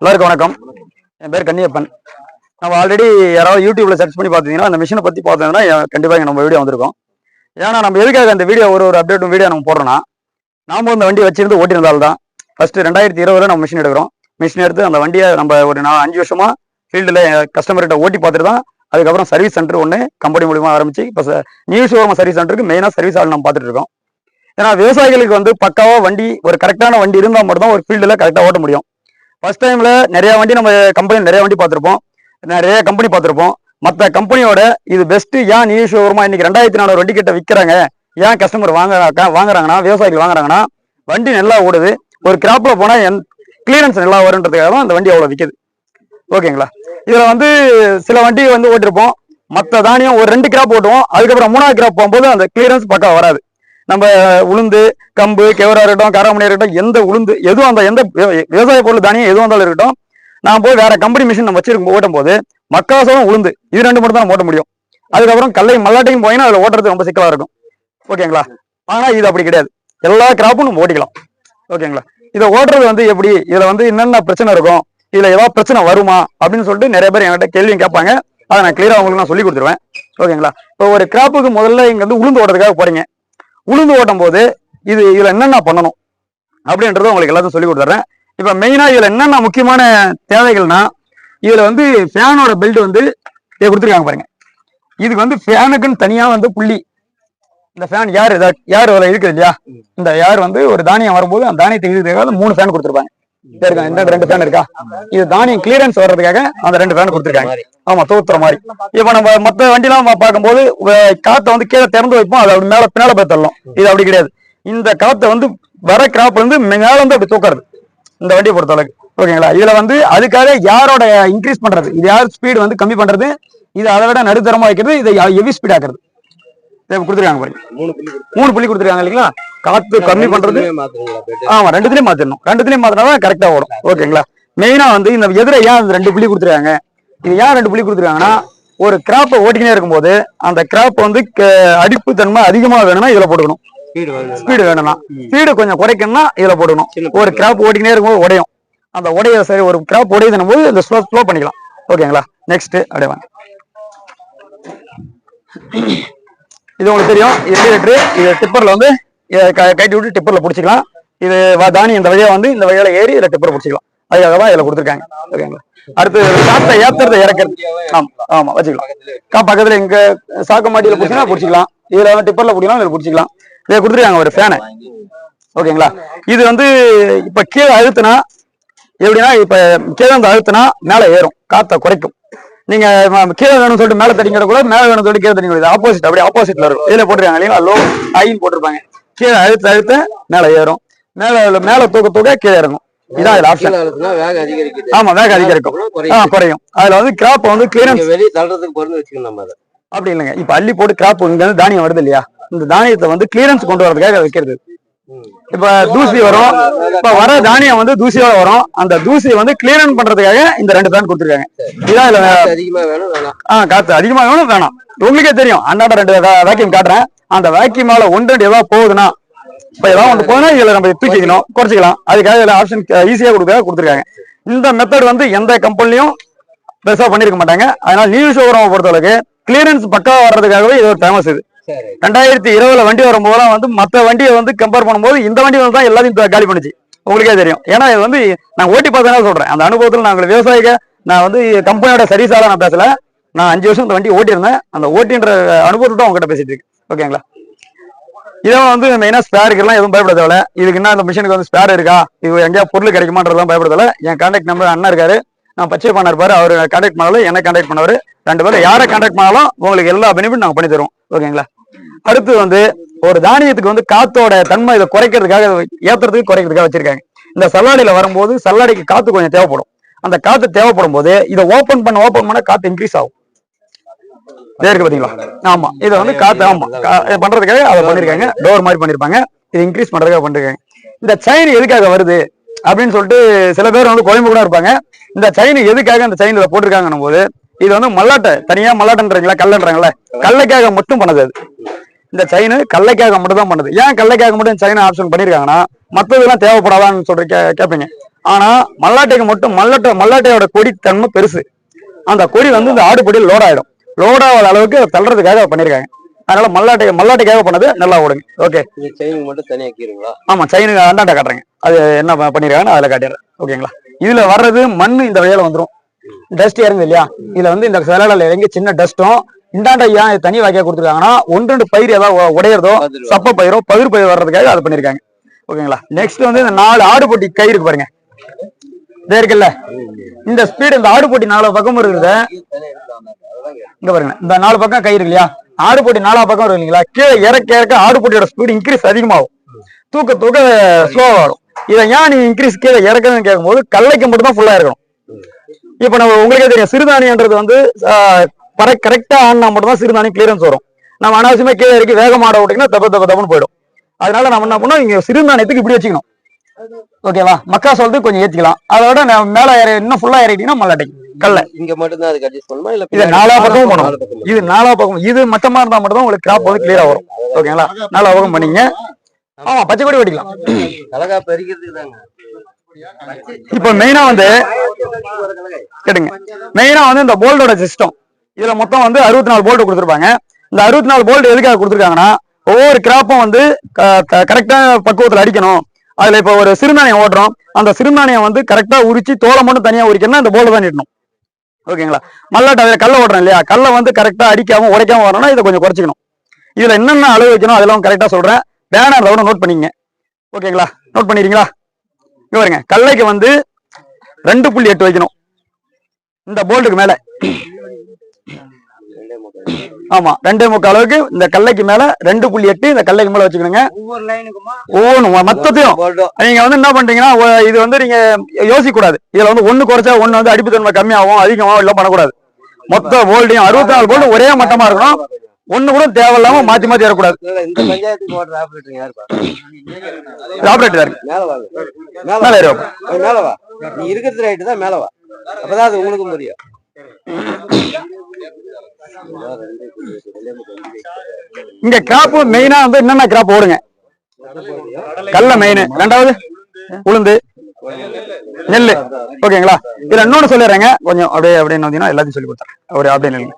எல்லாருக்கும் வணக்கம். என் பேர் கன்னியப்பன். நம்ம ஆல்ரெடி யாராவது யூடியூப்ல சர்ச் பண்ணி பார்த்தீங்கன்னா அந்த மிஷினை பத்தி பார்த்தீங்கன்னா கண்டிப்பாக நம்ம வீடியோ வந்திருக்கோம். ஏன்னா நம்ம எதுக்காக அந்த வீடியோ ஒரு ஒரு அப்டேட்டும் வீடியோ நம்ம போடுறோம்னா நாம இந்த வண்டி வச்சிருந்து ஓட்டியிருந்தால் தான் ஃபர்ஸ்ட் ரெண்டாயிரத்தி இருபதுல நம்ம மிஷின் எடுக்கிறோம். மிஷின் எடுத்து அந்த வண்டியை நம்ம ஒரு நான் அஞ்சு வருஷமா ஃபீல்டில் கஸ்டமர்கிட்ட ஓட்டி பார்த்துட்டு தான் அதுக்கப்புறம் சர்வீஸ் சென்டர் ஒன்று கம்பெனி மூலியமாக ஆரம்பிச்சு இப்போ நியூ ஷோரூம் சர்வீஸ் சென்டருக்கு மெயினாக சர்வீஸ் ஆள் நம்ம பார்த்துட்டு இருக்கோம். ஏன்னா விவசாயிகளுக்கு வந்து பக்காவாக வண்டி ஒரு கரெக்டான வண்டி இருந்தால் மட்டும் தான் ஒரு ஃபீல்டில் கரெக்டாக ஓட்ட முடியும். ஃபர்ஸ்ட் டைமில் நிறையா வண்டி நம்ம கம்பெனி நிறைய வண்டி பார்த்துருப்போம். நிறைய கம்பெனி பார்த்துருப்போம். மற்ற கம்பெனியோட இது பெஸ்ட்டு ஏன் நியூ ஷோரூமா இன்னைக்கு ரெண்டாயிரத்தி நானூறு வண்டி கிட்ட விற்கிறாங்க ஏன் கஸ்டமர் வாங்குறாங்க வாங்குறாங்கன்னா விவசாயிகள் வாங்குறாங்கன்னா வண்டி நல்லா ஓடுது. ஒரு கிராப்பில் போனால் என் கிளியரன்ஸ் நல்லா வருன்றதுக்காக தான் அந்த வண்டி அவ்வளோ விற்கிது ஓகேங்களா? இதில் வந்து சில வண்டி வந்து ஓட்டிருப்போம். மற்ற தானியம் ஒரு ரெண்டு கிராப் ஓட்டுவோம். அதுக்கப்புறம் மூணாவது கிராப் போகும்போது அந்த கிளியரன்ஸ் பக்கம் வராது. நம்ம உளுந்து கம்பு கெவரா இருக்கட்டும் காராமணி இருக்கட்டும் எந்த உளுந்து எதுவும் அந்த எந்த விவசாய பொருள் தானியம் எதுவும் இருந்தாலும் இருக்கட்டும் நான் போய் வேற கம்பெனி மிஷின் நம்ம வச்சிருக்கும் ஓட்டும் போது மக்காசோளம் உளுந்து இது ரெண்டு மட்டும் தான் ஓட்ட முடியும். அதுக்கப்புறம் கல்லை மல்லாட்டையும் போயின்னா அதில் ஓட்டுறது ரொம்ப சிக்கலாக இருக்கும். ஓகேங்களா? ஆனால் இது அப்படி கிடையாது. எல்லா கிராப்பும் நம்ம ஓட்டிக்கலாம். ஓகேங்களா? இதை ஓட்டுறது வந்து எப்படி? இதில் வந்து என்னென்ன பிரச்சனை இருக்கும் இதில் ஏதாவது பிரச்சனை வருமா அப்படின்னு சொல்லிட்டு நிறைய பேர் என்கிட்ட கேள்வியும் கேட்பாங்க. அதை நான் கிளியராக அவங்களுக்கு நான் சொல்லி கொடுத்துருவேன். ஓகேங்களா? இப்போ ஒரு கிராப்புக்கு முதல்ல இங்கே வந்து உளுந்து ஓட்டுறதுக்காக போகிறீங்க உளுந்து ஓட்டும் போது இது இதுல என்னென்ன பண்ணணும் அப்படின்றத உங்களுக்கு எல்லாத்தையும் சொல்லி கொடுத்துட்றேன் இப்போ மெயினா இதுல என்னென்ன முக்கியமான தேவைகள்னா இதுல வந்து ஃபேனோட பெல்ட் வந்து இதை கொடுத்துருக்காங்க பாருங்க. இதுக்கு வந்து ஃபேனுக்குன்னு தனியா வந்து புள்ளி. இந்த ஃபேன் யார் யார் அதில் இருக்குது இல்லையா? இந்த யார் வந்து ஒரு தானியம் வரும்போது அந்த தானியத்தை இழுக்கிறதுக்காக மூணு ஃபேன் கொடுத்துருப்பாங்க. இதோ இருக்கா? இந்த ரெண்டு ஃபேன் இருக்கா? இது தானியம் கிளியரன்ஸ் வர்றதுக்காக அந்த ரெண்டு ஃபேன் கொடுத்துருக்காங்க. ஆமா தோத்துற மாதிரி. இப்ப நம்ம மத்த வண்டிலாம் பா- பார்க்கும்போது காத்தை வந்து கீழே திறந்து வைப்போம். அது அப்படி மேல பின்னால போய் தள்ளும். இது அப்படி கிடையாது. இந்த காத்தை வந்து வர கிராப்ல இருந்து மேல இருந்து அப்படி தூக்குறது. இந்த வண்டியை பொறுத்த அளவுக்கு. ஓகேங்களா? இதுல வந்து அதுக்காக யாரோட இன்க்ரீஸ் பண்றது? இது யார் ஸ்பீடு வந்து கம்மி பண்றது? இது அதை விட நடுத்தரமா வைக்கிறது இதை ஹெவி ஸ்பீட் ஆக்குறது. கொடுத்துருக்காங்க பாருங்க. மூணு புள்ளி கொடுத்துருக்காங்க. இல்லைங்களா? காத்து கம்மி பண்றது. ஆமா ரெண்டுத்துலயும் மாத்திரணும். ரெண்டுத்துலயும் மாத்தினா தான் கரெக்டா ஓடும். ஓகேங்களா? மெயினா வந்து இந்த எதிர ஏன் ரெண்டு புள்ளி கொடுத்துருக்காங்க? இது ஏன் ரெண்டு புள்ளி கொடுத்துருக்காங்கன்னா ஒரு கிராப்பை ஓட்டிக்கினே இருக்கும்போது அந்த கிராப் வந்து அடிப்பு தன்மை அதிகமா வேணும்னா இதுல போட்டுக்கணும். ஸ்பீடு வேணும்னா. ஸ்பீடு கொஞ்சம் குறைக்கணும்னா இதுல போட்டுக்கணும். ஒரு கிராப் ஓட்டிக்கினே இருக்கும்போது உடையும். அந்த உடைய சரி ஒரு கிராப் உடையுதுன்னும் போது இந்த ஸ்லோ ஸ்லோ பண்ணிக்கலாம். ஓகேங்களா? நெக்ஸ்ட் அப்படியே வாங்க. இது உங்களுக்கு தெரியும். இண்டிகேட்டர் இது டிப்பரில் வந்து கட்டி விட்டு டிப்பரில் பிடிச்சிக்கலாம். இது வ- இந்த வழியாக வந்து இந்த வழியால் ஏறி இதில் டிப்பர் பிடிச்சிக்கலாம். அதுக்காக தான் இதில் கொடுத்துருக்காங்க. ஓகேங்களா அடுத்து காற்றை ஏத்துறது இறக்கிறது. ஆமாம் ஆமாம் வச்சுக்கலாம். கா பக்கத்தில் இங்க சாக்கு மாட்டியில் பிடிச்சிக்கலாம் பிடிச்சிக்கலாம். இதில் வந்து பிடிக்கலாம் இதில் பிடிச்சிக்கலாம். இதை கொடுத்துருக்காங்க ஒரு ஃபேனை ஓகேங்களா? இது வந்து இப்போ கீழே அழுத்துனா எப்படின்னா இப்போ கீழே வந்து அழுத்துனா மேலே ஏறும். காற்றை குறைக்கும். நீங்க கீழே வேணும்னு சொல்லிட்டு மேல தட்டிங்கிற கூட மேல வேணும்னு சொல்லிட்டு கீழே தட்டிங்க ஆப்போசிட் அப்படியே ஆப்போசிட்ல இருக்கும். இதுல போட்டிருக்காங்க இல்லைங்களா? லோ ஹைன்னு போட்டிருப்பாங்க. கீழே அழுத்த அழுத்த மேல ஏறும். மேல மேல தூக்க தூக்க கீழே இறங்கும். இதான் இதுல ஆப்ஷன் ஆமா வேகம் அதிகரிக்கும். ஆ. குறையும். அதுல வந்து கிராப் வந்து கிளியரன்ஸ் நீங்க வெளிய தள்ளுறதுக்கு பொருள் வச்சுக்கணும் நம்ம அதை. அப்படி இல்லைங்க. இப்ப அள்ளி போட்டு கிராப் இங்க தானியம் வருது இல்லையா? இந்த தானியத்தை வந்து கிளியரன்ஸ் கொண்டு வரதுக்காக வைக்கிறது. இப்ப தூசி வரும். இப்ப வர தானியம் வந்து தூசியோட வரும். அந்த தூசியை வந்து கிளியரன்ஸ் பண்றதுக்காக இந்த ரெண்டு ஃபேன் கொடுத்துருக்காங்க. இதான் காத்து அதிகமா வேணும் வேணாம். ஆ காத்து அதிகமா வேணும் வேணாம். உங்களுக்கே தெரியும். அண்ணாட ரெண்டு வேக்யூம் காட்டுறேன். அந்த வேக்யூமால ஒன்று ரெண்டு ஏதாவது போகுதுன்னா இப்ப ஏதாவது ஒன்று போகுதுன்னா இதுல நம்ம தூக்கிக்கணும் குறைச்சிக்கலாம். அதுக்காக இதுல ஆப்ஷன் ஈஸியா கொடுக்க கொடுத்துருக்காங்க. இந்த மெத்தட் வந்து எந்த கம்பெனிலையும் பெருசா பண்ணிருக்க மாட்டாங்க. அதனால நியூ ஷோரூம் பொறுத்தளவுக்கு கிளியரன்ஸ் பக்கா வர்றதுக்காகவே இது ஒரு ஃபேமஸ் இது. ரெண்டாயிரத்தி இருபதுல வண்டி வரும்போதெல்லாம் வந்து மத்த வண்டியை வந்து கம்பேர் பண்ணும்போது இந்த வண்டி வந்து தான் எல்லாத்தையும் காலி பண்ணுச்சு. உங்களுக்கே தெரியும். ஏன்னா இது வந்து நான் ஓட்டி பார்த்ததுனால சொல்றேன். அந்த அனுபவத்தில் நான் விவசாயிக நான் வந்து கம்பெனியோட சர்வீஸால நான் பேசல. நான் அஞ்சு வருஷம் இந்த வண்டி ஓட்டியிருந்தேன். அந்த ஓட்டின்ற அனுபவத்தை தான் உங்ககிட்ட பேசிட்டு இருக்கு ஓகேங்களா இதெல்லாம் வந்து மெயினா ஸ்பேருக்குலாம் எதுவும் பயப்பட தேவை இதுக்கு என்ன இந்த மிஷினுக்கு வந்து ஸ்பேர் இருக்கா? இது எங்கேயா பொருள் கிடைக்குமான்றதுலாம் பயப்பட தேவையில்ல. என் கான்டாக்ட் நம்பர் அண்ணா இருக்காரு. நான் பச்சை பண்ண இருப்பாரு அவர் கான்டாக்ட் பண்ணாலும் என்ன கான்டாக்ட் பண்ணவர் ரெண்டு பேரும் யாரை கான்டாக்ட் பண்ணாலும் உங்களுக்கு எல்லா பெனிஃபிட் நாங்கள் பண்ணி தருவோம். ஓகேங்களா அடுத்து வந்து ஒரு தானியத்துக்கு வந்து காத்தோட தன்மை இதை குறைக்கிறதுக்காக ஏத்துறதுக்கு குறைக்கிறதுக்காக வச்சிருக்காங்க. இந்த சல்லாடியில வரும்போது சல்லாடிக்கு காத்து கொஞ்சம் தேவைப்படும். அந்த காத்து தேவைப்படும் போது இதை ஓபன் பண்ண ஓபன் பண்ண காத்து இன்க்ரீஸ் ஆகும். இருக்கு பாத்தீங்களா? ஆமா இதை வந்து காத்து ஆமா கா- பண்றதுக்காக அதை பண்ணிருக்காங்க. டோர் மாதிரி பண்ணிருப்பாங்க. இது இன்க்ரீஸ் பண்றதுக்காக பண்ணிருக்காங்க. இந்த செயின் எதுக்காக வருது அப்படின்னு சொல்லிட்டு சில பேர் வந்து கோயம்பு கூட இருப்பாங்க. இந்த செயின் எதுக்காக அந்த செயின் இதை போட்டிருக்காங்கன்னும் போது இது வந்து மல்லாட்டை தனியா மல்லாட்டன்றீங்களா கல்லன்றாங்களா? கல்லைக்காக மட்டும் பண்ணது அது. இந்த செயின் கல்லைக்காக மட்டும் தான் பண்ணுது. ஏன் கல்லைக்காக மட்டும் செயின் ஆப்ஷன் பண்ணிருக்காங்கன்னா மத்ததெல்லாம் தேவைப்படாதான்னு சொல்ற கே கேட்பீங்க ஆனா மல்லாட்டைக்கு மட்டும் மல்லாட்டை மல்லாட்டையோட கொடி தன்மை பெருசு. அந்த கொடி வந்து இந்த ஆடுபடியில் லோட் ஆயிடும். லோட் ஆகாத அளவுக்கு தள்ளுறதுக்காக பண்ணிருக்காங்க. அதனால மல்லாட்டை மல்லாட்டைக்காக பண்ணது நல்லா ஓடுங்க. ஓகே. இந்த செயினுக்கு மட்டும் தனியா கீறுங்களா? ஆமா சைனுக்கு அந்தாண்ட காட்டுறேங்க. அது என்ன பண்ணிருக்காங்கன்னு அதுல காட்டிடுறேன். ஓகேங்களா? இதுல வர்றது மண் இந்த வழியில வந்துரும். டஸ்ட் இறங்குது இல்லையா? இதுல வந்து இந்த சிலையில இறங்கி சின்ன டஸ்ட்டும் இந்தாண்ட ஏன் தனி வாக்கியா கொடுத்துருக்காங்கன்னா ஒன்று ரெண்டு பயிர் ஏதாவது உடையறதோ சப்ப பயிரோ பயிர் பயிர் வர்றதுக்காக அது பண்ணிருக்காங்க ஓகேங்களா? நெக்ஸ்ட் வந்து இந்த நாலு ஆடு போட்டி கை இருக்கு பாருங்க. இதே இருக்குல்ல? இந்த ஸ்பீடு இந்த ஆடு போட்டி நாலு பக்கம் இருக்குது இங்க பாருங்க. இந்த நாலு பக்கம் கை இருக்கு இல்லையா ஆடு போட்டி நாலா பக்கம் இருக்கு இல்லைங்களா? கீழே இறக்க இறக்க ஆடு போட்டியோட ஸ்பீடு இன்க்ரீஸ் அதிகமாகும். தூக்க தூக்க ஸ்லோவா வரும். இதை ஏன் நீ இன்க்ரீஸ் கீழே இறக்குதுன்னு கேட்கும்போது கல்லைக்கு மட்டும் தான் ஃபுல்லா இருக்கணும். இப்போ நம்ம உங்களுக்கே தெரியும் சிறுதானியன்றது வந்து கரெக்டா ஆனா மட்டும் தான் சிறுதானியம் கிளியரன்ஸ் வரும். நம்ம அனாவசியமா கீழே இறக்கி வேகமா ஆட விட்டீங்கன்னா தப்பு தப்பு தப்புன்னு போயிடும். அதனால நம்ம என்ன பண்ணோம் இங்க சிறுதானியத்துக்கு இப்படி வச்சுக்கணும். ஓகேவா மக்கா சொல்றது கொஞ்சம் ஏத்திக்கலாம். அதோட நான் மேல ஏறி இன்னும் ஃபுல்லா இறக்கிட்டீங்கன்னா மல்லாட்டை கல்ல. இங்க மட்டும் தான் அதுக்கு அட்ஜஸ்ட் பண்ணுமா இல்ல இது நாலா பக்கமும். இது பக்கம். இது மட்டமா இருந்தா மட்டும் தான் உங்களுக்கு கிராப் வந்து கிளியரா வரும். ஓகேங்களா நாலா பக்கம் பண்ணீங்க. ஆமா பச்சை கொடி வெட்டிக்கலாம் அழகா பறிக்கிறதுக்கு தாங்க. இப்போ மெயினா வந்து கேட்டுங்க. மெயினா வந்து இந்த போல்டோட சிஸ்டம் இதுல மொத்தம் வந்து அறுபத்தி நாலு போல்ட் கொடுத்துருப்பாங்க. இந்த அறுபத்தி நாலு போல்ட் எதுக்காக கொடுத்துருக்காங்கன்னா ஒவ்வொரு கிராப்பும் வந்து கரெக்டா பக்குவத்துல அடிக்கணும். அதுல இப்போ ஒரு சிறுநாணயம் ஓட்டுறோம். அந்த சிறுநாணயம் வந்து கரெக்டா உரிச்சு தோலை மட்டும் தனியா உரிக்கணும்னா இந்த போல்ட் தான் நீட்டணும். ஓகேங்களா? மல்லாட்டை அதுல கல்ல ஓடுறோம் இல்லையா? கல்லை வந்து கரெக்டா அடிக்காம உடைக்காம வரணும்னா இதை கொஞ்சம் குறைச்சிக்கணும். இதுல என்னென்ன அளவு வைக்கணும் அதெல்லாம் கரெக்டா சொல்றேன். பேனர் கூட நோட் பண்ணிங்க ஓகேங்களா? நோட் பண்ணிடுறீங்களா? இங்க பாருங்க. கல்லைக்கு வந்து ரெண்டு புள்ளி எட்டு வைக்கணும். இந்த போல்டுக்கு மேலே. ஆமா ரெண்டே முக்கால் அளவுக்கு இந்த கல்லைக்கு மேல ரெண்டு புள்ளி எட்டு இந்த கல்லைக்கு மேல வச்சுக்கணுங்க. ஒவ்வொன்றும் மொத்தத்தையும். நீங்க வந்து என்ன பண்றீங்கன்னா இது வந்து நீங்க யோசிக்க கூடாது இதுல வந்து ஒண்ணு குறைச்சா ஒண்ணு வந்து அடிப்புத்தன்மை கம்மியாகும் அதிகமாகும் எல்லாம் பண்ணக்கூடாது. மொத்த போல்டையும் அறுபத்தி நாலு போல்டு ஒரே மட்டமா இருக்கணும். ஒண்ணு கூட தேவையில்லாம மாத்தி மாத்தி வரக்கூடாது இந்த பஞ்சாயத்துக்கு ஓடுற ஆபரேட்டர் யாருப்பா ஆப்ரேட்டர் இருக்கு மேல வா. மேல மேல வா. ஏறி ஏய், மேல வா. நீ இருக்கிறது ரைட்டு தான் மேல வா. அப்பதான் அது உங்களுக்கும் புரியும். இங்க கிராப் மெயினா வந்து என்னென்ன கிராப் ஓடுங்க கடல மெயின் ரெண்டாவது உளுந்து. நெல்லு. ஓகேங்களா? இதுல இன்னொன்னு சொல்லிடுறேங்க. கொஞ்சம் அப்படியே அப்படின்னு வந்தீங்கன்னா எல்லாத்தையும் சொல்லி கொடுத்தேன் அப்படியே அப்படியே நில்லுங்க.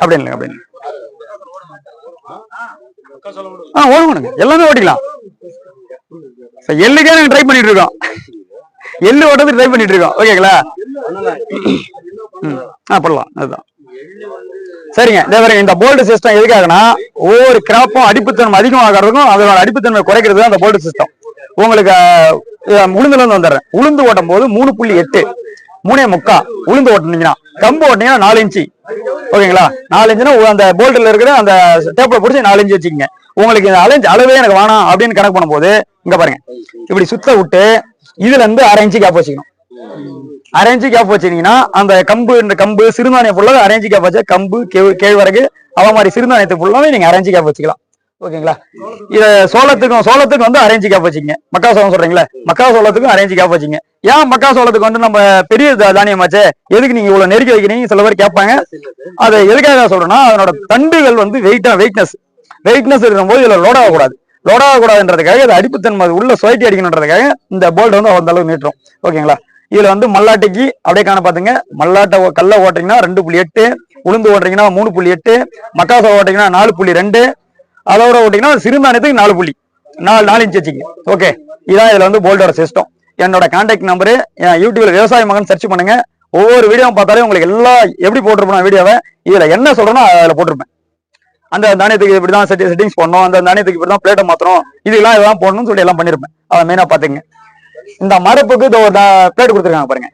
அப்படியே நில்லுங்க அப்படியே ஆ ஓடுங்க எல்லாமே ஓட்டிக்கலாம். எள்ளுக்கே நாங்க ட்ரை பண்ணிட்டு இருக்கோம். எள்ளு ஓட்டத்துக்கு ட்ரை பண்ணிட்டு இருக்கோம். ஓகேங்களா? ஆ பண்ணலாம் அதுதான். சரிங்க. இதே பாருங்க இந்த போல்டு சிஸ்டம் எதுக்காகனா ஒவ்வொரு கிராப்பும் அடிப்புத்தன்மை அதிகமாகிறதுக்கும் அதோட அடிப்புத்தன்மை குறைக்கிறது அந்த போல்டு சிஸ்டம் உங்களுக்கு உளுந்துல இருந்து வந்துடுறேன். உளுந்து ஓட்டும் போது மூணு புள்ளி எட்டு மூணே முக்கா உளுந்து ஓட்டுனீங்கன்னா கம்பு ஓட்டுனீங்கன்னா நாலு இன்ச்சு. ஓகேங்களா? நாலு இன்ச்சுனா அந்த போல்ட்ல இருக்கிற அந்த டேப்ல பிடிச்சி நாலு இன்ச்சு வச்சுக்கோங்க. உங்களுக்கு இந்த அலைஞ்சு அளவே எனக்கு வேணாம் அப்படின்னு கணக்கு பண்ணும்போது இங்க பாருங்க. இப்படி சுத்த விட்டு இதுல இருந்து அரை இன்ச்சு கேப் வச்சுக்கணும். அரேஞ்சு கேப் வச்சிருந்தீங்கன்னா அந்த கம்பு இந்த கம்பு சிறுதானியம் ஃபுல்லாக அரேஞ்சு கேப் வச்சா கம்பு கேழ்வரகு அவ மாதிரி சிறுதானியத்தை ஃபுல்லாவே நீங்க அரேஞ்சு கேப் வச்சுக்கலாம். ஓகேங்களா? இதை சோளத்துக்கும் சோளத்துக்கு வந்து அரேஞ்சு கேப் வச்சுங்க மக்கா சோளம் சொல்றீங்களா? மக்கா சோளத்துக்கும் அரேஞ்சு கேப் வச்சுங்க ஏன் மக்கா சோளத்துக்கு வந்து நம்ம பெரிய தானியமாச்சே? எதுக்கு நீங்க இவ்வளவு நெருக்கி வைக்கிறீங்க? சில பேர் கேட்பாங்க. அதை எதுக்காக சொல்றேன்னா அதனோட தண்டுகள் வந்து வெயிட்டா வெயிட்னஸ் வெயிட்னஸ் இருக்கும்போது இதுல லோட் ஆகக்கூடாது. லோட் ஆகக்கூடாதுன்றதுக்காக அது அடிப்புத்தன்மை அது உள்ள சுவைட்டி அடிக்கணுன்றதுக்காக இந்த போல்ட் வந்து அந்த அளவு நீட்டுறோம். ஓகேங்களா? இதுல வந்து மல்லாட்டைக்கு அப்படியே காண பாத்துங்க மல்லாட்டை கல்ல ஓட்டுறீங்கன்னா ரெண்டு புள்ளி எட்டு உளுந்து ஓட்டுறீங்கன்னா மூணு புள்ளி எட்டு மக்காசோ ஓட்டிங்கன்னா நாலு புள்ளி ரெண்டு அதோட ஓட்டிங்கன்னா சிறுதானியத்துக்கு நாலு புள்ளி நாலு நாலு இன்ச் வச்சுங்க ஓகே. இதான் இதுல வந்து போல்டோட சிஸ்டம் என்னோட கான்டாக்ட் நம்பரு என் யூடியூப்ல விவசாய மகன் சர்ச் பண்ணுங்க. ஒவ்வொரு வீடியோவும் பார்த்தாலே உங்களுக்கு எல்லாம் எப்படி போட்டிருப்போம் வீடியோவை இதுல என்ன சொல்றேனோ அதில் போட்டிருப்பேன். அந்த தானியத்துக்கு இப்படிதான் தான் செட்டிங்ஸ் பண்ணோம். அந்த தானியத்துக்கு இப்படிதான் பிளேட்டை மாற்றணும் இதெல்லாம் இதெல்லாம் போடணும்னு சொல்லி எல்லாம் பண்ணிருப்பேன். அதை மெயினா பாத்துங்க இந்த மரப்புக்கு இந்த ஒரு பிளேட் கொடுத்துருக்காங்க பாருங்க.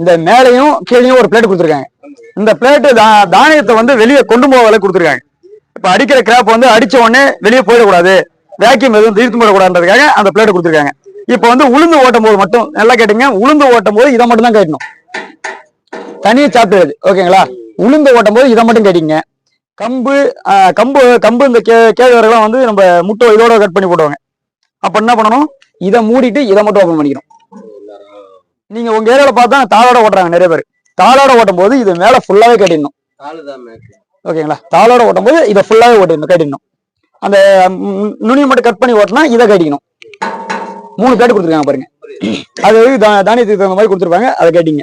இந்த மேலையும் கீழையும் ஒரு பிளேட் கொடுத்துருக்காங்க. இந்த பிளேட்டு தானியத்தை வந்து வெளியே கொண்டு போக கொடுத்துருக்காங்க. இப்ப அடிக்கிற கிராப் வந்து அடிச்ச உடனே வெளியே போயிடக்கூடாது. வேக்யூம் எதுவும் தீர்த்து போடக்கூடாதுன்றதுக்காக அந்த பிளேட் கொடுத்துருக்காங்க. இப்ப வந்து உளுந்து ஓட்டும் போது மட்டும் நல்லா கேட்டீங்க. உளுந்து ஓட்டும் போது இதை மட்டும் தான் கேட்கணும். தனியா சாப்பிட்டு ஓகேங்களா உளுந்து ஓட்டும் போது இதை மட்டும் கேட்டீங்க. கம்பு கம்பு கம்பு இந்த கே கேழ்வரகுலாம் வந்து நம்ம முட்டை இதோட கட் பண்ணி போடுவாங்க. அப்ப என்ன பண்ணணும்? இதை மூடிட்டு இதை மட்டும் ஓப்பன் பண்ணிக்கணும். நீங்க உங்க ஏரியால பார்த்தா தாளோட ஓட்டுறாங்க நிறைய பேர். தாளோட ஓட்டும் போது இது மேல ஃபுல்லாவே கட்டிடணும். ஓகேங்களா? தாளோட ஓட்டும் போது இதை ஃபுல்லாவே ஓட்டிடணும் கட்டிடணும். அந்த நுனி நுனியை மட்டும் கட் பண்ணி ஓட்டினா இதை கட்டிக்கணும். மூணு பேட்டு கொடுத்துருக்காங்க பாருங்க. அது வந்து தா- தானியத்துக்கு தகுந்த மாதிரி கொடுத்துருப்பாங்க அதை கேட்டீங்க.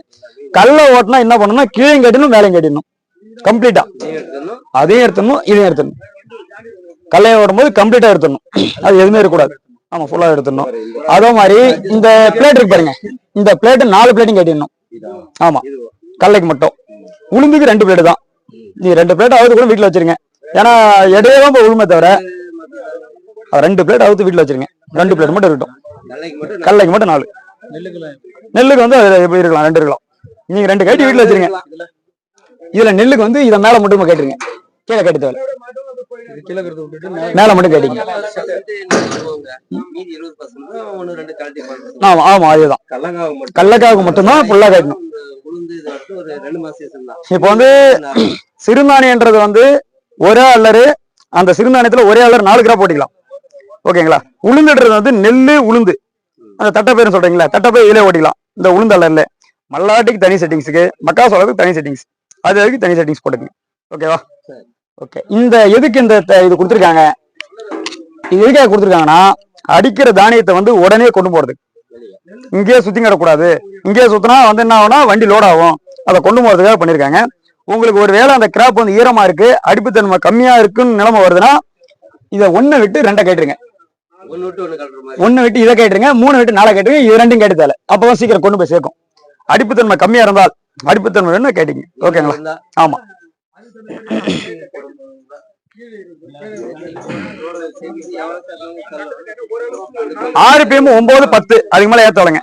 கல்ல ஓட்டினா என்ன பண்ணணும்னா கீழே கட்டிடணும் மேலையும் கட்டிடணும். கம்ப்ளீட்டா அதையும் எடுத்துடணும் இதையும் எடுத்துடணும். கல்லையை ஓடும்போது கம்ப்ளீட்டா எடுத்துடணும். அது எதுவுமே இருக்கக்கூடாது. ஆமா ஃபுல்லா எடுத்துடணும். அதே மாதிரி இந்த பிளேட் இருக்கு பாருங்க. இந்த பிளேட் நாலு பிளேட்டும் கட்டிடணும். ஆமா கல்லைக்கு மட்டும். உளுந்துக்கு ரெண்டு பிளேட் தான். நீ ரெண்டு பிளேட் அவுத்து கூட வீட்டுல வச்சிருங்க. ஏன்னா இடையே தான் போய் உளுமை தவிர ரெண்டு பிளேட் அவுத்து வீட்டுல வச்சிருங்க. ரெண்டு பிளேட் மட்டும் இருக்கட்டும். கல்லைக்கு மட்டும் கடலைக்கு மட்டும் நாலு. நெல்லுக்கு வந்து அது எப்படி இருக்கலாம் ரெண்டு இருக்கலாம். நீங்க ரெண்டு கட்டி வீட்டுல வச்சிருங்க. இதுல நெல்லுக்கு வந்து இதை மேல மட்டும் கேட்டுருங்க. கீழே கட்டி மேல மட்டும் கேட்டீங்க. ஆமா ஆமா அதுதான். கடலக்காவுக்கு மட்டும்தான் ஃபுல்லா கட்டணும். இப்போ வந்து சிறுதானியன்றது வந்து ஒரே அல்லரு அந்த சிறுதானியத்துல ஒரே அல்லர் நாலு கிராம் போட்டிக்கலாம். ஓகேங்களா? உளுந்துன்றது வந்து நெல்லு உளுந்து. அந்த தட்டைப்பயிர் சொல்றீங்களா தட்டைப்பயிர் இதிலே ஓட்டிக்கலாம். இந்த உளுந்து அல்லர்ல மல்லாட்டிக்கு தனி செட்டிங்ஸுக்கு மக்காசோளத்துக்கு தனி செட்டிங்ஸ் அது அதுக்கு தனி செட்டிங்ஸ் போட்டுக்கங்க. ஓகேவா ஓகே இந்த எதுக்கு இந்த இது கொடுத்துருக்காங்க? இது எதுக்காக கொடுத்துருக்காங்கன்னா அடிக்கிற தானியத்தை வந்து உடனே கொண்டு போறதுக்கு இங்கேயே சுத்தி கிடக்கூடாது. இங்கேயே சுத்தினா வந்து என்ன ஆகும்னா வண்டி லோட் ஆகும். அதை கொண்டு போறதுக்காக பண்ணிருக்காங்க உங்களுக்கு ஒரு வேளை அந்த கிராப் வந்து ஈரமா இருக்கு அடிப்புத்தன்மை கம்மியா இருக்குன்னு நிலைமை வருதுன்னா இதை ஒண்ணை விட்டு ரெண்டை கேட்டுருங்க. ஒன்னு விட்டு இதை கேட்டுருங்க மூணு விட்டு நாளை கேட்டுருங்க இது ரெண்டும் கேட்டு தேவை. அப்பதான் சீக்கிரம் கொண்டு போய் சேர்க்கும். அடிப்புத்தன்மை கம்மியா இருந்தால் அடிப்புத்தன்மை வேணும் கேட்டீங்க. ஓகேங்களா? ஆமா. ஆர்பிஎம் ஒன்பது பத்து. அதுக்கு மேல ஏத்தவலைங்க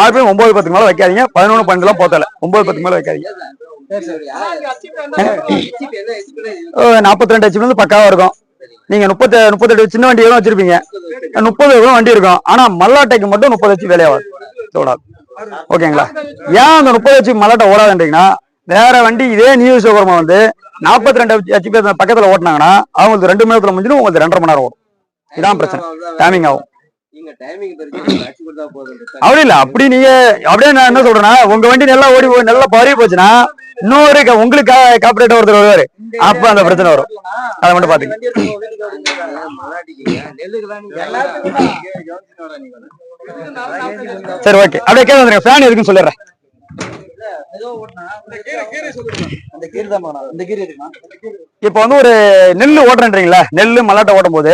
ஆர்பிஎம் ஒன்பது பத்துக்கு மேல வைக்காதீங்க. பதினொன்று பன்னெண்டுலாம் போத்தல ஒன்பது பத்துக்கு மேல வைக்காதீங்க. நாற்பத்தி ரெண்டு ஹெச்பி வந்து பக்காவா இருக்கும். நீங்க முப்பத்தி முப்பத்தெட்டு சின்ன வண்டி எல்லாம் வச்சிருப்பீங்க? முப்பது வண்டி இருக்கும். ஆனா மல்லாட்டைக்கு மட்டும் முப்பது ஹெச்பி வேலையாகாது ஓடாது ஓகேங்களா? ஏன் அந்த முப்பது ஹெச்பி மல்லாட்டை ஓடாதுன்றீங்கன்னா வேற வண்டி இதே நியூஸ் சிவகுரமா வந்து நாற்பத்தி ரெண்டு ஹெச்பி பக்கத்துல ஓட்டினாங்கன்னா அவங்களுக்கு ரெண்டு மணி நேரத்துல முடிஞ்சிடும் உங்களுக்கு ரெண்டரை மணி நேரம் ஓடும். இதான் பிரச்சனை. டைமிங் ஆகும். அப்படி இல்ல அப்படி நீங்க அப்படியே நான் என்ன சொல்றேன்னா உங்க வண்டி நல்லா ஓடி போய் நல்லா பறி போச்சுன்னா இன்னொரு உங்களுக்கு காப்பரேட் ஒருத்தர் வருவாரு. அப்ப அந்த பிரச்சனை வரும். அதை மட்டும் பாத்துங்க. சரி ஓகே அப்படியே கேட்க வந்துருங்க. ஃபேன் எதுக்குன்னு சொல்லிடுறேன். இப்போ வந்து ஒரு நெல்லு ஓட்டுறேன்றீங்களா நெல்லு மல்லாட்டை ஓட்டும் போது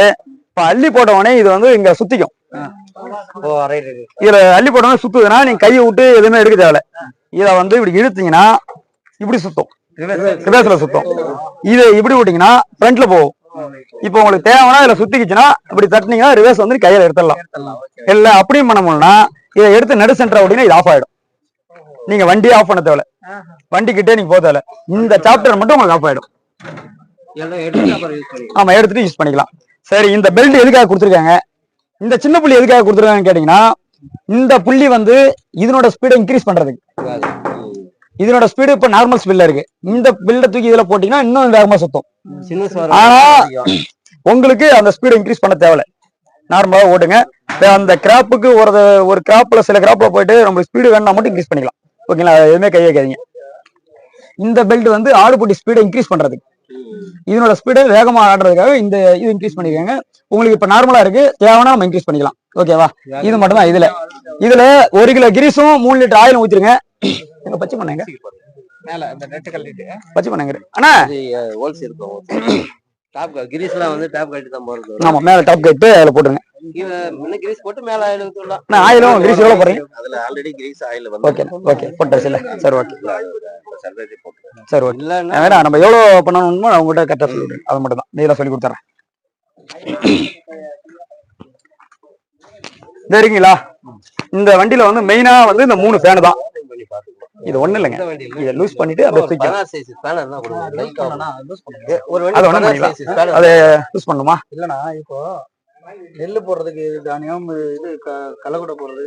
இப்ப அள்ளி போட்ட உடனே இது வந்து இங்க சுத்திக்கும். இதுல அள்ளி போட்ட உடனே சுத்துதுன்னா நீங்க கையை விட்டு எதுவுமே எடுக்க தேவையில்ல. இத வந்து இப்படி இழுத்தீங்கன்னா இப்படி சுத்தும். ரிவர்ஸ்ல சுத்தும். இது இப்படி விட்டீங்கன்னா ஃப்ரண்ட்ல போகும். இப்போ உங்களுக்கு தேவைன்னா இதுல சுத்திக்கிச்சுன்னா இப்படி தட்டினீங்கன்னா ரிவர்ஸ் வந்து கையில எடுத்துடலாம். இல்ல அப்படியும் பண்ண முடியலன்னா இதை எடுத்து நடு சென்டர் அப்படின்னா இது ஆஃப் ஆயிடும். நீங்க வண்டியே ஆஃப் பண்ண தேவையில்ல. வண்டி கிட்டே நீங்க போக தேவையில்ல. இந்த சாப்டர் மட்டும் உங்களுக்கு ஆஃப் ஆயிடும். ஆமா எடுத்துட்டு யூஸ் பண்ணிக்கலாம். சரி இந்த பெல்ட் எதுக்காக கொடுத்துருக்காங்க? இந்த சின்ன புள்ளி எதுக்காக கொடுத்துருக்காங்கன்னு கேட்டீங்கன்னா இந்த புள்ளி வந்து இதனோட ஸ்பீடை இன்க்ரீஸ் பண்றதுக்கு. இதனோட ஸ்பீடு இப்ப நார்மல் ஸ்பீட்ல இருக்கு. இந்த பில்ட தூக்கி இதுல போட்டீங்கன்னா இன்னும் வேகமா சுத்தும். ஆனா உங்களுக்கு அந்த ஸ்பீடு இன்க்ரீஸ் பண்ண தேவையில்ல. நார்மலா ஓட்டுங்க இப்ப அந்த கிராப்புக்கு ஒரு ஒரு கிராப்ல சில கிராப்ல போயிட்டு நம்ம ஸ்பீடு வேணா மட்டும் இன்க்ரீஸ் பண்ணிக்கலாம். ஓகேங்களா எதுவுமே கை வைக்காதீங்க. இந்த பெல்ட் வந்து ஆடுபுட்டி ஸ்பீடை இன்க்ரீஸ் பண்றதுக்கு. இதனோட ஸ்பீடை வேகமா ஆடுறதுக்காக இந்த இது இன்க்ரீஸ் பண்ணிருக்காங்க உங்களுக்கு இப்ப நார்மலா இருக்கு. தேவைன்னா நம்ம இன்க்ரீஸ் பண்ணிக்கலாம். ஓகேவா இது மட்டும் தான் இதுல. இதுல ஒரு கிலோ கிரீஸும் மூணு லிட்டர் ஆயிலும் ஊத்திருங்க. எங்க பச்சை பண்ணாங்க? மேல அந்த நெட்டு கழட்டிட்டு பச்சை பண்ணாங்க அண்ணா! ஹோல்ஸ் இருக்கும் டாப் கிரீஸ்லாம் வந்து டாப் கட்டி தான் போறது ஆமா மேல டாப் கட்டு அதுல போட்டுருங்க. முன்ன கிரீஸ் போட்டு மேல ஆயில் ஊத்தலாம் அண்ணா ஆயிலும் கிரீஸ் எவ்வளவு போடுறீங்க? அதுல already grease oil okay okay போட்டாச்சு இல்ல. சரி ஓகே போட்டு. சரி ஓகே இல்லன்னா வேணா நம்ம எவ்வளவு பண்ணணுமோ நான் உங்ககிட்ட கரெக்டா சொல்லிவிடுங்க அது மட்டும் தான். நீல சொல்லி கொடுத்துறேன். இந்த இருக்கீங்களா? இந்த வண்டியில வந்து மெயினா வந்து இந்த மூணு ஃபேன் தான். இது ஒண்ணு இல்லைங்க. இதை லூஸ் பண்ணிட்டு அப்படியே தூக்கி அது ஒண்ணும் பண்ணிக்கலாம். யூஸ் பண்ணுமா? இல்லண்ணா இப்போ நெல்லு போடுறதுக்கு தானியம் இது க- கலக்கூட போடுறது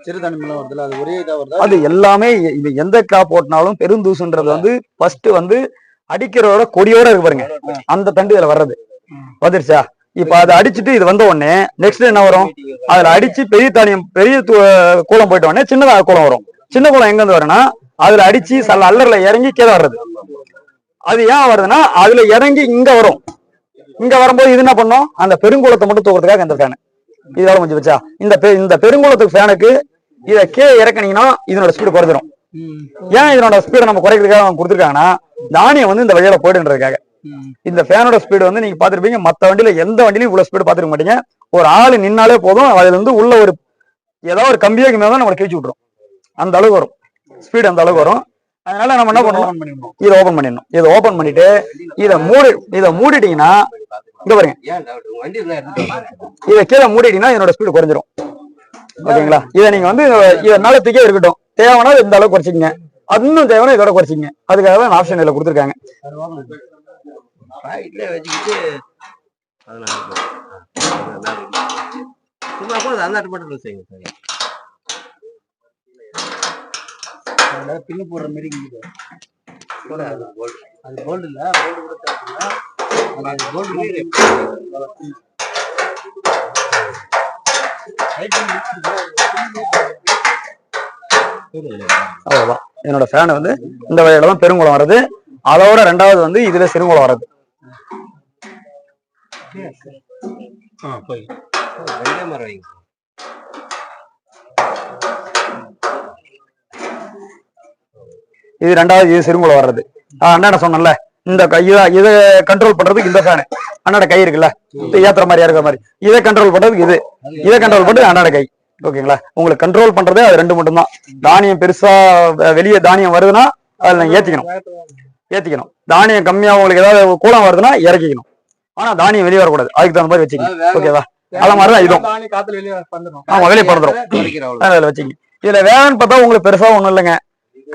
சிறுதானியம் எல்லாம் வருதுல்ல அது ஒரே இதா வருதா? அது எல்லாமே இது எந்த கிராப் ஓட்டினாலும் பெருந்தூசுன்றது வந்து ஃபர்ஸ்ட் வந்து அடிக்கிறதோட கொடியோட இருக்கு பாருங்க. அந்த தண்டு இதுல வர்றது. வந்துருச்சா? இப்ப அதை அடிச்சிட்டு இது வந்த உடனே நெக்ஸ்ட் என்ன வரும்? அதுல அடிச்சு பெரிய தானியம் பெரிய கூலம் போயிட்ட உடனே சின்னதா கூலம் வரும். சின்ன குளம் எங்க இருந்து வரும்னா அதுல அடிச்சு சல்ல அல்லர்ல இறங்கி கீழே வர்றது. அது ஏன் வருதுன்னா அதுல இறங்கி இங்க வரும். இங்க வரும்போது இது என்ன பண்ணும்? அந்த பெருங்குளத்தை மட்டும் தூக்குறதுக்காக இந்த ஃபேன் இதோட முடிஞ்சு வச்சா இந்த இந்த பெருங்குளத்துக்கு ஃபேனுக்கு இதை கீழே இறக்குனீங்கன்னா இதனோட ஸ்பீடு குறைஞ்சிரும். ஏன் இதனோட ஸ்பீடை நம்ம குறைக்கிறதுக்காக அவங்க கொடுத்துருக்காங்கன்னா தானியம் வந்து இந்த வழியில போயிடுன்றதுக்காக. இந்த ஃபேனோட ஸ்பீடு வந்து நீங்க பாத்துருப்பீங்க மத்த வண்டியில எந்த வண்டியிலும் இவ்வளவு ஸ்பீடு பாத்துருக்க மாட்டீங்க. ஒரு ஆளு நின்னாலே போதும் அதுல இருந்து உள்ள ஒரு ஏதாவது ஒரு கம்பியாக மேல தான் நம்ம கிழிச்சு விட்டுரும். அந்த அளவுக்கு வரும். ஸ்பீடு அந்த அளவுக்கு வரும். அதனால நம்ம என்ன பண்ணிடணும். இதை ஓபன் பண்ணிடணும். இதை ஓபன் பண்ணிட்டு இதை மூடி இதை மூடிட்டீங்கன்னா இங்க பாருங்க. இதை கீழே மூடிட்டீங்கன்னா இதனோட ஸ்பீடு குறைஞ்சிரும். ஓகேங்களா? இதை நீங்க வந்து இதை மேல தூக்கி இருக்கட்டும் தேவைன்னா இந்த அளவுக்கு குறைச்சிக்கங்க. அது இன்னும் தேவைன்னா இதோட குறைச்சிங்க அதுக்காக தான் ஆப்ஷன் இதுல கொடுத்துருக்காங்க. சும்மா கூட அந்த மட்டும் செய்யுங்க சார் அதுல பின்னு போடுற மாதிரி இங்க கூட அது கோல்டு இல்ல கோல்டு கூட தேவையில்ல அது அவ்வளவுதான். என்னோட ஃபேன் வந்து இந்த வழியில தான் பெருங்குளம் வருது அதோட ரெண்டாவது வந்து இதுல சிறுங்குளம் வர்றது. ரெண்டே மரம் வைங்க இது ரெண்டாவது இது சிறுங்குளம் வர்றது. ஆஹ் அண்ணா சொன்னேன்ல இந்த க- இத இதை கண்ட்ரோல் பண்றதுக்கு இந்த ஃபேனு அண்ணாட கை இருக்குல்ல ஏத்துற மாதிரி இருக்கிற மாதிரி. இதை கண்ட்ரோல் பண்றதுக்கு இது. இதை கண்ட்ரோல் பண்றது அண்ணாட கை. ஓகேங்களா? உங்களுக்கு கண்ட்ரோல் பண்றதே அது ரெண்டு மட்டும்தான். தானியம் பெருசா வெளியே தானியம் வருதுன்னா அதுல நீங்க ஏத்திக்கணும். ஏத்திக்கணும். தானியம் கம்மியா உங்களுக்கு ஏதாவது கூலம் வருதுன்னா இறக்கிக்கணும். ஆனா தானியம் வெளியே வரக்கூடாது. அதுக்கு தகுந்த மாதிரி வச்சுக்கணும் ஓகேவா? அத மாதிரிதான் இதுவும். தானி காத்துல வெளியே வந்துடும் ஆமா வெளியே குறைக்கிற அவ்வளவு அதனால இதுல வேகம்னு பார்த்தா உங்களுக்கு பெருசா ஒண்ணும் இல்லைங்க.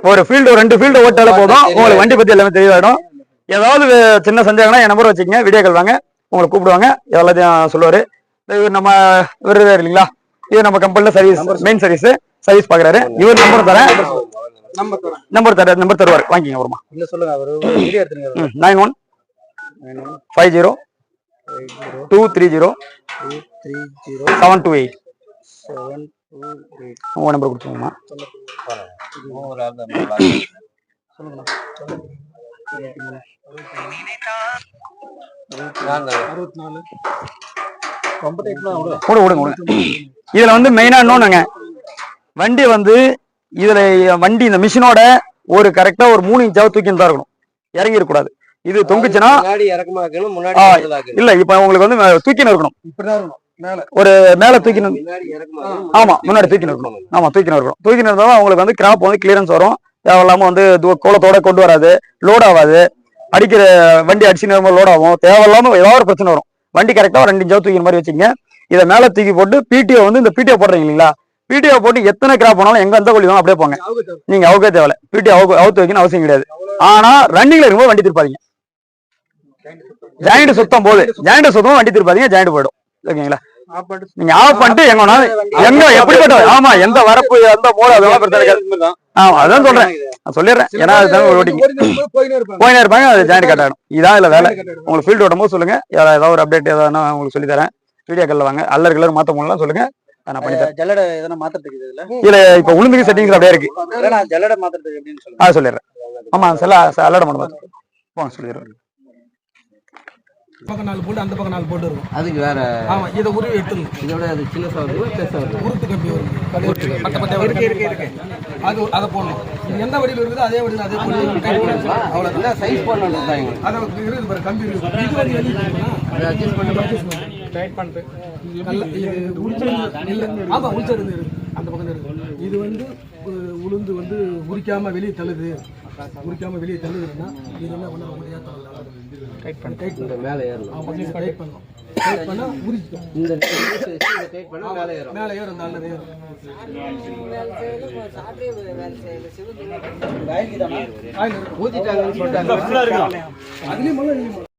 ஒரு ஃபீல்டு ரெண்டு ஃபீல்டு ஓட்டாலே போதும். உங்களுக்கு வண்டி பத்தி எல்லாமே தெளிவாயிடும் ஏதாவது சின்ன சந்தேகம்னா என் நம்பர் வச்சுக்கங்க. வீடியோக்கள் வாங்க. உங்களை கூப்பிடுவாங்க. எல்லாத்தையும் சொல்லுவாரு. இவர் நம்ம இவர் இல்லைங்களா? இது நம்ம கம்பெனில சர்வீஸ் மெயின் சர்வீஸ் சர்வீஸ் பாக்குறாரு. இவர் நம்பர் தரேன். நம்பர் தர நம்பர் தருவார். வாங்கிங்க வருமா இல்ல சொல்லுங்க. அவர் video nine one five zero two three zero three zero seven two eight seven two eight உங்க நம்பர் கொடுத்துருவோம்மா ஒரு ஆள் தான் நல்லா இருக்கு. நான் தான். அறுபத்தி நாலு ரொம்ப டைப்லாம் விட கூட விடுங்க விடுங்க இதுல வந்து மெயினா இன்னொன்னுங்க வண்டி வந்து இதுல வண்டி இந்த மிஷினோட ஒரு கரெக்டா ஒரு மூணு இன்ச்சாவது தூக்கி தான் இருக்கணும் இறங்கி இருக்கக்கூடாது இது தொங்குச்சுன்னா. இல்ல இப்ப உங்களுக்கு வந்து தூக்கின்னு இருக்கணும் இப்படிதான் இருக்கணும் மேல. மேல இருக்கணும், ஆமா முன்னாடி தூக்கின்னு இருக்கணும் ஆமா தூக்கின்னு இருக்கணும் தூக்கின்னு இருந்தா தான் உங்களுக்கு வந்து கிராப் வந்து கிளியரன்ஸ் வரும். தேவையில்லாம வந்து கோலத்தோட கொண்டு வராது. லோட் ஆகாது. அடிக்கிற வண்டி அடிச்சுன்னு வரும்போது லோட் ஆகும். தேவையில்லாம ஏதாவது ஒரு பிரச்சனை வரும். வண்டி கரெக்டா ஒரு ரெண்டு இன்ச்சாவது தூக்கிற மாதிரி வச்சுங்க இதை மேல தூக்கி போட்டு பிடிஓ வந்து இந்த பிடிஓ போடுறீங்க இல்லைங்களா? பிடிஓ போட்டு எத்தனை கிராப் போனாலும் எங்க எந்த கொள்ளி வேணும் அப்படியே போங்க. நீங்க அவுக்கே தேவையில்ல பிடிஓ அவுக்கு அவுத்து வைக்கணும் அவசியம் கிடையாது. ஆனா ரன்னிங்ல இருக்கும்போது வண்டி திருப்பாதீங்க. ஜாயிண்ட் சுத்தம். போது. ஜாயிண்ட் சுத்தம் வண்டி திருப்பாதீங்க. ஜாயிண்ட் போயிடும். ஓகேங்களா? நீங்க ஆஃப் பண்ணிட்டு எங்க எங்க எப்படிப்பட்ட ஆமா எந்த வரப்பு எந்த அதெல்லாம் பிரச்சனை ஆமா அதான் சொல்றேன். நான் சொல்லிடுறேன். ஏன்னா அதுதான் ஒரு ஓட்டிங்க போயினே இருப்பாங்க அது ஜாயிண்ட் கட் ஆகிடும் இதான் வேலை. உங்களுக்கு ஃபீல்டு ஓட்டும் போது சொல்லுங்க ஏதாவது ஒரு அப்டேட் ஏதாவது உங்களுக்கு சொல்லி தரேன். வீடியோ காலில் வாங்க. அல்லர் கலர் மாத்த முடியலாம் சொல்லுங்க. நான் பண்ணி தரேன். ஜல்லட எதனா மாத்துறதுக்கு இதுல இதுல இப்ப உளுந்துக்கு செட்டிங்ஸ் அப்படியே இருக்கு. இல்ல நான் ஜல்லட சொல்லுங்க. சொல்லிடுறேன். ஆமா செல்ல அல்லட மட்டும் போங்க சொல்லிடுறேன். பக்கம் நாலு போட்டு அந்த பக்கம் நாலு போட்டு இருக்கும் அதுக்கு வேற ஆமா இதை உருவி எடுத்துடணும். இதோட அது சின்ன வருது. உருட்டு கம்பி வரும். பட்ட பட்ட இருக்கு இருக்கு இருக்கு. அது அதை போடணும். எந்த வடிவில் இருக்குதோ அதே வடிவில் அதே என்ன சைஸ் பண்ணணும் தான் அதை இருக்குது பாரு கம்பி இருக்குது இது இருக்குன்னா, அதை adjust பண்ணி டைட் பண்ணிட்டு. நல்ல இது உளிச்செடுத்து இல்லை ஆமா இருக்கு. அந்த பக்கம் இருக்கு. இது வந்து உளுந்து வந்து உரிக்காம வெளியே தள்ளுது. உரிக்காம வெளியே தள்ளுதுன்னா இது என்ன பண்ண முடியாது? டைட் பண்ணி. டைட் இந்த பண்ணி. மேல ஏறணும். ஆமா டைட் டைட் பண்ணா. உரிச்சிடும் இந்த டைட் பண்ணா மேல ஏறும் மேலே ஏறும் நல்லது ஏறும். சொல்லிட்டாங்க.